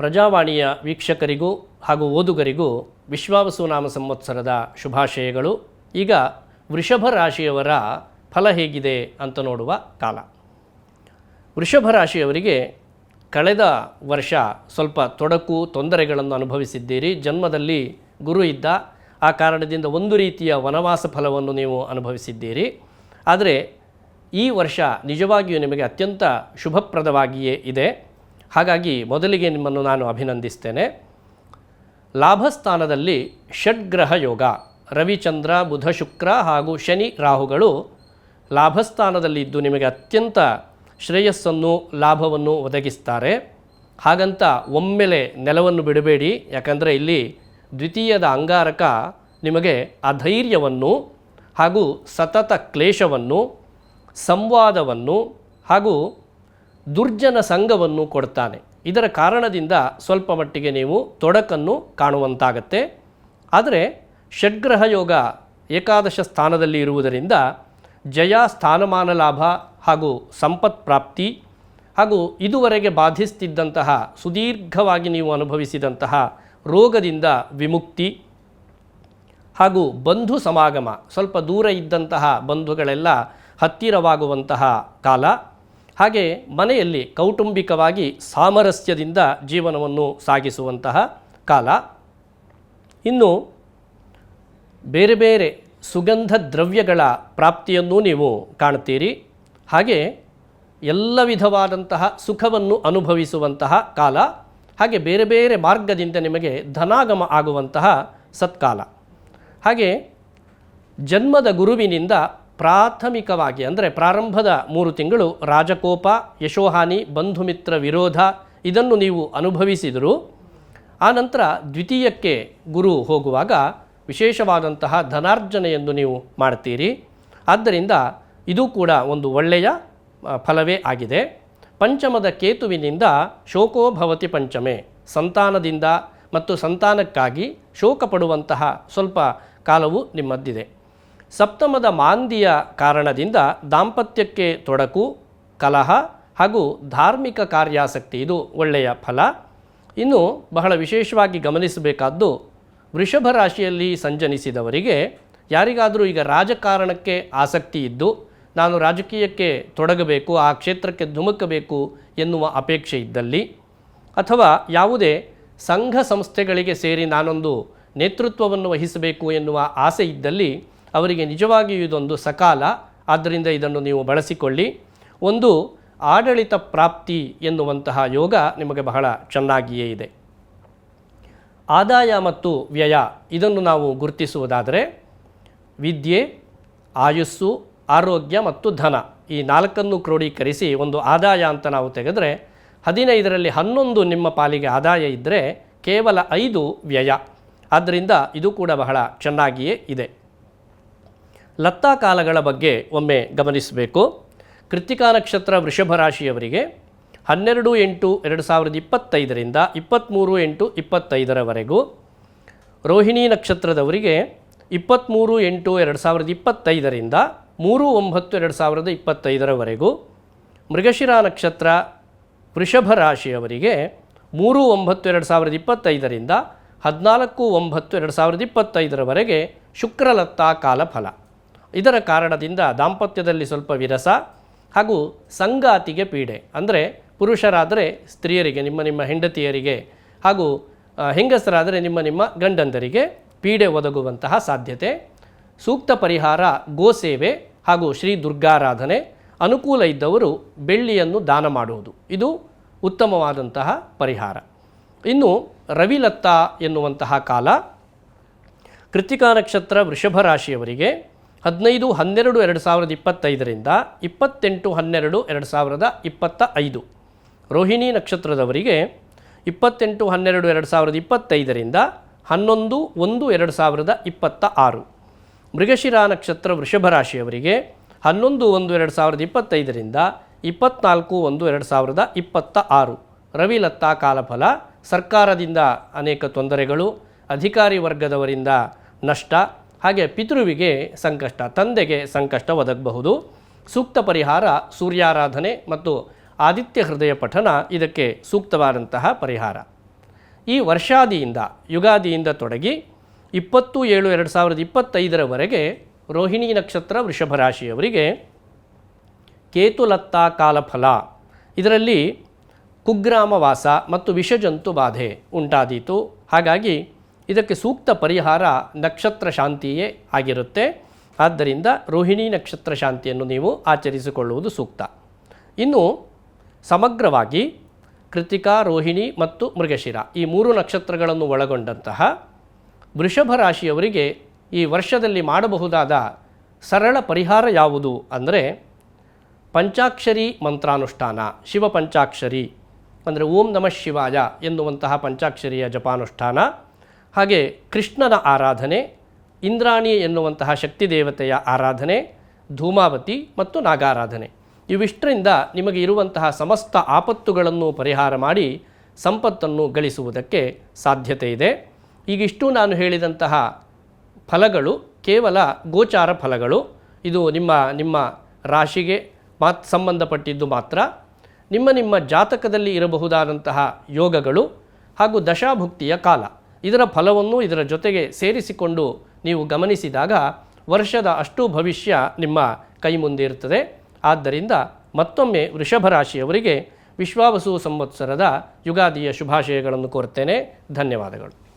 ಪ್ರಜಾವಾಣಿಯ ವೀಕ್ಷಕರಿಗೂ ಹಾಗೂ ಓದುಗರಿಗೂ ವಿಶ್ವಾವಸುನಾಮ ಸಂವತ್ಸರದ ಶುಭಾಶಯಗಳು. ಈಗ ವೃಷಭ ರಾಶಿಯವರ ಫಲ ಹೇಗಿದೆ ಅಂತ ನೋಡುವ ಕಾಲ. ವೃಷಭ ರಾಶಿಯವರಿಗೆ ಕಳೆದ ವರ್ಷ ಸ್ವಲ್ಪ ತೊಡಕು, ತೊಂದರೆಗಳನ್ನು ಅನುಭವಿಸಿದ್ದೀರಿ. ಜನ್ಮದಲ್ಲಿ ಗುರು ಇದ್ದ, ಆ ಕಾರಣದಿಂದ ಒಂದು ರೀತಿಯ ವನವಾಸ ಫಲವನ್ನು ನೀವು ಅನುಭವಿಸಿದ್ದೀರಿ. ಆದರೆ ಈ ವರ್ಷ ನಿಜವಾಗಿಯೂ ನಿಮಗೆ ಅತ್ಯಂತ ಶುಭಪ್ರದವಾಗಿಯೇ ಇದೆ. ಹಾಗಾಗಿ ಮೊದಲಿಗೆ ನಿಮ್ಮನ್ನು ನಾನು ಅಭಿನಂದಿಸ್ತೇನೆ. ಲಾಭಸ್ಥಾನದಲ್ಲಿ ಷಡ್ಗ್ರಹ ಯೋಗ, ರವಿಚಂದ್ರ, ಬುಧ ಶುಕ್ರ ಹಾಗೂ ಶನಿ ರಾಹುಗಳು ಲಾಭಸ್ಥಾನದಲ್ಲಿ ಇದ್ದು ನಿಮಗೆ ಅತ್ಯಂತ ಶ್ರೇಯಸ್ಸನ್ನು, ಲಾಭವನ್ನು ಒದಗಿಸ್ತಾರೆ. ಹಾಗಂತ ಒಮ್ಮೆಲೆ ನೆಲವನ್ನು ಬಿಡಬೇಡಿ, ಯಾಕಂದರೆ ಇಲ್ಲಿ ದ್ವಿತೀಯದ ಅಂಗಾರಕ ನಿಮಗೆ ಅಧೈರ್ಯವನ್ನು ಹಾಗೂ ಸತತ ಕ್ಲೇಶವನ್ನು, ಸಂವಾದವನ್ನು ಹಾಗೂ ದುರ್ಜನ ಸಂಘವನ್ನು ಕೊಡ್ತಾನೆ. ಇದರ ಕಾರಣದಿಂದ ಸ್ವಲ್ಪ ಮಟ್ಟಿಗೆ ನೀವು ತೊಡಕನ್ನು ಕಾಣುವಂತಾಗತ್ತೆ. ಆದರೆ ಷಡ್ಗ್ರಹ ಯೋಗ ಏಕಾದಶ ಸ್ಥಾನದಲ್ಲಿ ಇರುವುದರಿಂದ ಜಯ, ಸ್ಥಾನಮಾನ ಲಾಭ ಹಾಗೂ ಸಂಪತ್ ಪ್ರಾಪ್ತಿ ಹಾಗೂ ಇದುವರೆಗೆ ಬಾಧಿಸ್ತಿದ್ದಂತಹ, ಸುದೀರ್ಘವಾಗಿ ನೀವು ಅನುಭವಿಸಿದಂತಹ ರೋಗದಿಂದ ವಿಮುಕ್ತಿ ಹಾಗೂ ಬಂಧು ಸಮಾಗಮ, ಸ್ವಲ್ಪ ದೂರ ಇದ್ದಂತಹ ಬಂಧುಗಳೆಲ್ಲ ಹತ್ತಿರವಾಗುವಂತಹ ಕಾಲ. ಹಾಗೆ ಮನೆಯಲ್ಲಿ ಕೌಟುಂಬಿಕವಾಗಿ ಸಾಮರಸ್ಯದಿಂದ ಜೀವನವನ್ನು ಸಾಗಿಸುವಂತಹ ಕಾಲ. ಇನ್ನು ಬೇರೆ ಬೇರೆ ಸುಗಂಧ ದ್ರವ್ಯಗಳ ಪ್ರಾಪ್ತಿಯನ್ನು ನೀವು ಕಾಣ್ತೀರಿ ಹಾಗೆ ಎಲ್ಲ ವಿಧವಾದಂತಹ ಸುಖವನ್ನು ಅನುಭವಿಸುವಂತಹ ಕಾಲ. ಹಾಗೆ ಬೇರೆ ಬೇರೆ ಮಾರ್ಗದಿಂದ ನಿಮಗೆ ಧನಾಗಮ ಆಗುವಂತಹ ಸತ್ಕಾಲ. ಹಾಗೆ ಜನ್ಮದ ಗುರುವಿನಿಂದ ಪ್ರಾಥಮಿಕವಾಗಿ ಅಂದರೆ ಪ್ರಾರಂಭದ ಮೂರು ತಿಂಗಳು ರಾಜಕೋಪ ಯಶೋಹಾನಿ ಬಂಧುಮಿತ್ರ ವಿರೋಧ ಇದನ್ನು ನೀವು ಅನುಭವಿಸಿದರು ಆನಂತರ ದ್ವಿತೀಯಕ್ಕೆ ಗುರು ಹೋಗುವಾಗ ವಿಶೇಷವಾದಂತಹ ಧನಾರ್ಜನೆಯನ್ನು ನೀವು ಮಾಡ್ತೀರಿ. ಆದ್ದರಿಂದ ಇದು ಕೂಡ ಒಂದು ಒಳ್ಳೆಯ ಆ, ಫಲವೇ ಆಗಿದೆ. ಪಂಚಮದ ಕೇತುವಿನಿಂದ ಶೋಕೋಭವತಿ ಪಂಚಮೆ. ಸಂತಾನದಿಂದ ಮತ್ತು ಸಂತಾನಕ್ಕಾಗಿ ಶೋಕ ಪಡುವಂತಹ ಸ್ವಲ್ಪ ಕಾಲವು ನಿಮ್ಮದ್ದಿದೆ. ಸಪ್ತಮದ ಮಾಂದಿಯ ಕಾರಣದಿಂದ ದಾಂಪತ್ಯಕ್ಕೆ ತೊಡಕು, ಕಲಹ ಹಾಗೂ ಧಾರ್ಮಿಕ ಕಾರ್ಯಾಸಕ್ತಿ ಇದು ಒಳ್ಳೆಯ ಫಲ. ಇನ್ನು ಬಹಳ ವಿಶೇಷವಾಗಿ ಗಮನಿಸಬೇಕಾದ್ದು, ವೃಷಭ ರಾಶಿಯಲ್ಲಿ ಸಂಜನಿಸಿದವರಿಗೆ ಯಾರಿಗಾದರೂ ಈಗ ರಾಜಕಾರಣಕ್ಕೆ ಆಸಕ್ತಿ ಇದ್ದು, ನಾನು ರಾಜಕೀಯಕ್ಕೆ ತೊಡಗಬೇಕು, ಆ ಕ್ಷೇತ್ರಕ್ಕೆ ಧುಮುಕಬೇಕು ಎನ್ನುವ ಅಪೇಕ್ಷೆ ಇದ್ದಲ್ಲಿ, ಅಥವಾ ಯಾವುದೇ ಸಂಘ ಸಂಸ್ಥೆಗಳಿಗೆ ಸೇರಿ ನಾನೊಂದು ನೇತೃತ್ವವನ್ನು ವಹಿಸಬೇಕು ಎನ್ನುವ ಆಸೆ ಇದ್ದಲ್ಲಿ ಅವರಿಗೆ ನಿಜವಾಗಿಯೂ ಇದೊಂದು ಸಕಾಲ. ಆದ್ದರಿಂದ ಇದನ್ನು ನೀವು ಬಳಸಿಕೊಳ್ಳಿ. ಒಂದು ಆಡಳಿತ ಪ್ರಾಪ್ತಿ ಎನ್ನುವಂತಹ ಯೋಗ ನಿಮಗೆ ಬಹಳ ಚೆನ್ನಾಗಿಯೇ ಇದೆ. ಆದಾಯ ಮತ್ತು ವ್ಯಯ ಇದನ್ನು ನಾವು ಗುರುತಿಸುವುದಾದರೆ ವಿದ್ಯೆ, ಆಯುಸ್ಸು, ಆರೋಗ್ಯ ಮತ್ತು ಧನ ಈ ನಾಲ್ಕನ್ನು ಕ್ರೋಢೀಕರಿಸಿ ಒಂದು ಆದಾಯ ಅಂತ ನಾವು ತೆಗೆದರೆ ಹದಿನೈದರಲ್ಲಿ ಹನ್ನೊಂದು ನಿಮ್ಮ ಪಾಲಿಗೆ ಆದಾಯ ಇದ್ದರೆ ಕೇವಲ ಐದು ವ್ಯಯ. ಆದ್ದರಿಂದ ಇದು ಕೂಡ ಬಹಳ ಚೆನ್ನಾಗಿಯೇ ಇದೆ. ಲತ್ತಾ ಕಾಲಗಳ ಬಗ್ಗೆ ಒಮ್ಮೆ ಗಮನಿಸಬೇಕು. ಕೃತಿಕಾ ನಕ್ಷತ್ರ ವೃಷಭ ರಾಶಿಯವರಿಗೆ ಹನ್ನೆರಡು ಎಂಟು ಎರಡು ಸಾವಿರದ ಇಪ್ಪತ್ತೈದರಿಂದ ಇಪ್ಪತ್ತ್ಮೂರು ಎಂಟು ಇಪ್ಪತ್ತೈದರವರೆಗೂ. ರೋಹಿಣಿ ನಕ್ಷತ್ರದವರಿಗೆ ಇಪ್ಪತ್ತ್ಮೂರು ಎಂಟು ಎರಡು ಸಾವಿರದ ಇಪ್ಪತ್ತೈದರಿಂದ ಮೂರು ಒಂಬತ್ತು ಎರಡು ಸಾವಿರದ ಇಪ್ಪತ್ತೈದರವರೆಗೂ. ಮೃಗಶಿರ ನಕ್ಷತ್ರ ವೃಷಭ ರಾಶಿಯವರಿಗೆ ಮೂರು ಒಂಬತ್ತು ಎರಡು ಸಾವಿರದ ಇಪ್ಪತ್ತೈದರಿಂದ ಹದಿನಾಲ್ಕು ಒಂಬತ್ತು ಎರಡು ಸಾವಿರದ ಇಪ್ಪತ್ತೈದರವರೆಗೆ ಶುಕ್ರಲತ್ತಾ ಕಾಲ ಫಲ ಇದರ ಕಾರಣದಿಂದ ದಾಂಪತ್ಯದಲ್ಲಿ ಸ್ವಲ್ಪ ವಿರಸ ಹಾಗೂ ಸಂಗಾತಿಗೆ ಪೀಡೆ. ಅಂದರೆ ಪುರುಷರಾದರೆ ಸ್ತ್ರೀಯರಿಗೆ, ನಿಮ್ಮ ನಿಮ್ಮ ಹೆಂಡತಿಯರಿಗೆ ಹಾಗೂ ಹೆಂಗಸರಾದರೆ ನಿಮ್ಮ ನಿಮ್ಮ ಗಂಡಂದರಿಗೆ ಪೀಡೆ ಒದಗುವಂತಹ ಸಾಧ್ಯತೆ. ಸೂಕ್ತ ಪರಿಹಾರ ಗೋಸೇವೆ ಹಾಗೂ ಶ್ರೀ ದುರ್ಗಾರಾಧನೆ. ಅನುಕೂಲ ಇದ್ದವರು ಬೆಳ್ಳಿಯನ್ನು ದಾನ ಮಾಡುವುದು. ಇದು ಉತ್ತಮವಾದಂತಹ ಪರಿಹಾರ. ಇನ್ನು ರವಿಲತ್ತ ಎನ್ನುವಂತಹ ಕಾಲ ಕೃತಿಕಾ ನಕ್ಷತ್ರ ವೃಷಭ ರಾಶಿಯವರಿಗೆ ಹದಿನೈದು, ಹನ್ನೆರಡು, ಎರಡು ಸಾವಿರದ ಇಪ್ಪತ್ತೈದರಿಂದ ಇಪ್ಪತ್ತೆಂಟು, ಹನ್ನೆರಡು, ಎರಡು ಸಾವಿರದ ಇಪ್ಪತ್ತ ಐದು ರೋಹಿಣಿ ನಕ್ಷತ್ರದವರಿಗೆ ಇಪ್ಪತ್ತೆಂಟು, ಹನ್ನೆರಡು, ಎರಡು ಸಾವಿರದ ಇಪ್ಪತ್ತೈದರಿಂದ ಹನ್ನೊಂದು, ಒಂದು, ಎರಡು ಸಾವಿರದ ಇಪ್ಪತ್ತ ಆರು ಮೃಗಶಿರ ನಕ್ಷತ್ರ ವೃಷಭ ರಾಶಿಯವರಿಗೆ ಹನ್ನೊಂದು, ಒಂದು, ಎರಡು ಸಾವಿರದ ಇಪ್ಪತ್ತೈದರಿಂದ ಇಪ್ಪತ್ನಾಲ್ಕು, ಒಂದು, ಎರಡು ಸಾವಿರದ ಇಪ್ಪತ್ತ ಆರು ರವಿಲತ್ತಾ ಕಾಲಫಲ, ಸರ್ಕಾರದಿಂದ ಅನೇಕ ತೊಂದರೆಗಳು, ಅಧಿಕಾರಿ ವರ್ಗದವರಿಂದ ನಷ್ಟ ಹಾಗೆ ಪಿತೃವಿಗೆ ಸಂಕಷ್ಟ, ತಂದೆಗೆ ಸಂಕಷ್ಟ ಒದಗಬಹುದು. ಸೂಕ್ತ ಪರಿಹಾರ, ಸೂರ್ಯಾರಾಧನೆ ಮತ್ತು ಆದಿತ್ಯ ಹೃದಯ ಪಠನ ಇದಕ್ಕೆ ಸೂಕ್ತವಾದಂತಹ ಪರಿಹಾರ. ಈ ವರ್ಷಾದಿಯಿಂದ, ಯುಗಾದಿಯಿಂದ ತೊಡಗಿ ಇಪ್ಪತ್ತು ಏಳು ಎರಡು ಸಾವಿರದ ಇಪ್ಪತ್ತೈದರವರೆಗೆ ರೋಹಿಣಿ ನಕ್ಷತ್ರ ವೃಷಭ ರಾಶಿಯವರಿಗೆ ಕೇತುಲತ್ತ ಕಾಲಫಲ. ಇದರಲ್ಲಿ ಕುಗ್ರಾಮ ವಾಸ ಮತ್ತು ವಿಷಜಂತು ಬಾಧೆ ಉಂಟಾದೀತು. ಹಾಗಾಗಿ ಇದಕ್ಕೆ ಸೂಕ್ತ ಪರಿಹಾರ ನಕ್ಷತ್ರ ಶಾಂತಿಯೇ ಆಗಿರುತ್ತೆ. ಆದ್ದರಿಂದ ರೋಹಿಣಿ ನಕ್ಷತ್ರ ಶಾಂತಿಯನ್ನು ನೀವು ಆಚರಿಸಿಕೊಳ್ಳುವುದು ಸೂಕ್ತ. ಇನ್ನು ಸಮಗ್ರವಾಗಿ ಕೃತಿಕಾ, ರೋಹಿಣಿ ಮತ್ತು ಮೃಗಶಿರ ಈ ಮೂರು ನಕ್ಷತ್ರಗಳನ್ನು ಒಳಗೊಂಡಂತಹ ವೃಷಭ ರಾಶಿಯವರಿಗೆ ಈ ವರ್ಷದಲ್ಲಿ ಮಾಡಬಹುದಾದ ಸರಳ ಪರಿಹಾರ ಯಾವುದು ಅಂದರೆ ಪಂಚಾಕ್ಷರಿ ಮಂತ್ರಾನುಷ್ಠಾನ ಶಿವ ಪಂಚಾಕ್ಷರಿ ಅಂದರೆ ಓಂ ನಮಃ ಶಿವಾಯ ಎನ್ನುವಂತಹ ಪಂಚಾಕ್ಷರಿಯ ಜಪಾನುಷ್ಠಾನ ಹಾಗೆ ಕೃಷ್ಣನ ಆರಾಧನೆ, ಇಂದ್ರಾಣಿ ಎನ್ನುವಂತಹ ಶಕ್ತಿ ದೇವತೆಯ ಆರಾಧನೆ, ಧೂಮಾವತಿ ಮತ್ತು ನಾಗಾರಾಧನೆ. ಇವಿಷ್ಟರಿಂದ ನಿಮಗೆ ಇರುವಂತಹ ಸಮಸ್ತ ಆಪತ್ತುಗಳನ್ನು ಪರಿಹಾರ ಮಾಡಿ ಸಂಪತ್ತನ್ನು ಗಳಿಸುವುದಕ್ಕೆ ಸಾಧ್ಯತೆ ಇದೆ. ಈಗಿಷ್ಟು ನಾನು ಹೇಳಿದಂತಹ ಫಲಗಳು ಕೇವಲ ಗೋಚಾರ ಫಲಗಳು. ಇದು ನಿಮ್ಮ ನಿಮ್ಮ ರಾಶಿಗೆ ಮಾತ್, ಸಂಬಂಧಪಟ್ಟಿದ್ದು ಮಾತ್ರ. ನಿಮ್ಮ ನಿಮ್ಮ ಜಾತಕದಲ್ಲಿ ಇರಬಹುದಾದಂತಹ ಯೋಗಗಳು ಹಾಗೂ ದಶಾಭುಕ್ತಿಯ ಕಾಲ. ಇದರ ಫಲವನ್ನು ಇದರ ಜೊತೆಗೆ ಸೇರಿಸಿಕೊಂಡು ನೀವು ಗಮನಿಸಿದಾಗ ವರ್ಷದ ಅಷ್ಟು ಭವಿಷ್ಯ ನಿಮ್ಮ ಕೈ ಮುಂದೆ ಇರುತ್ತದೆ. ಆದ್ದರಿಂದ ಮತ್ತೊಮ್ಮೆ ವೃಷಭ ರಾಶಿಯವರಿಗೆ ವಿಶ್ವಾವಸು ಸಂವತ್ಸರದ ಯುಗಾದಿಯ ಶುಭಾಶಯಗಳನ್ನು ಕೋರ್ತೇನೆ ಧನ್ಯವಾದಗಳು.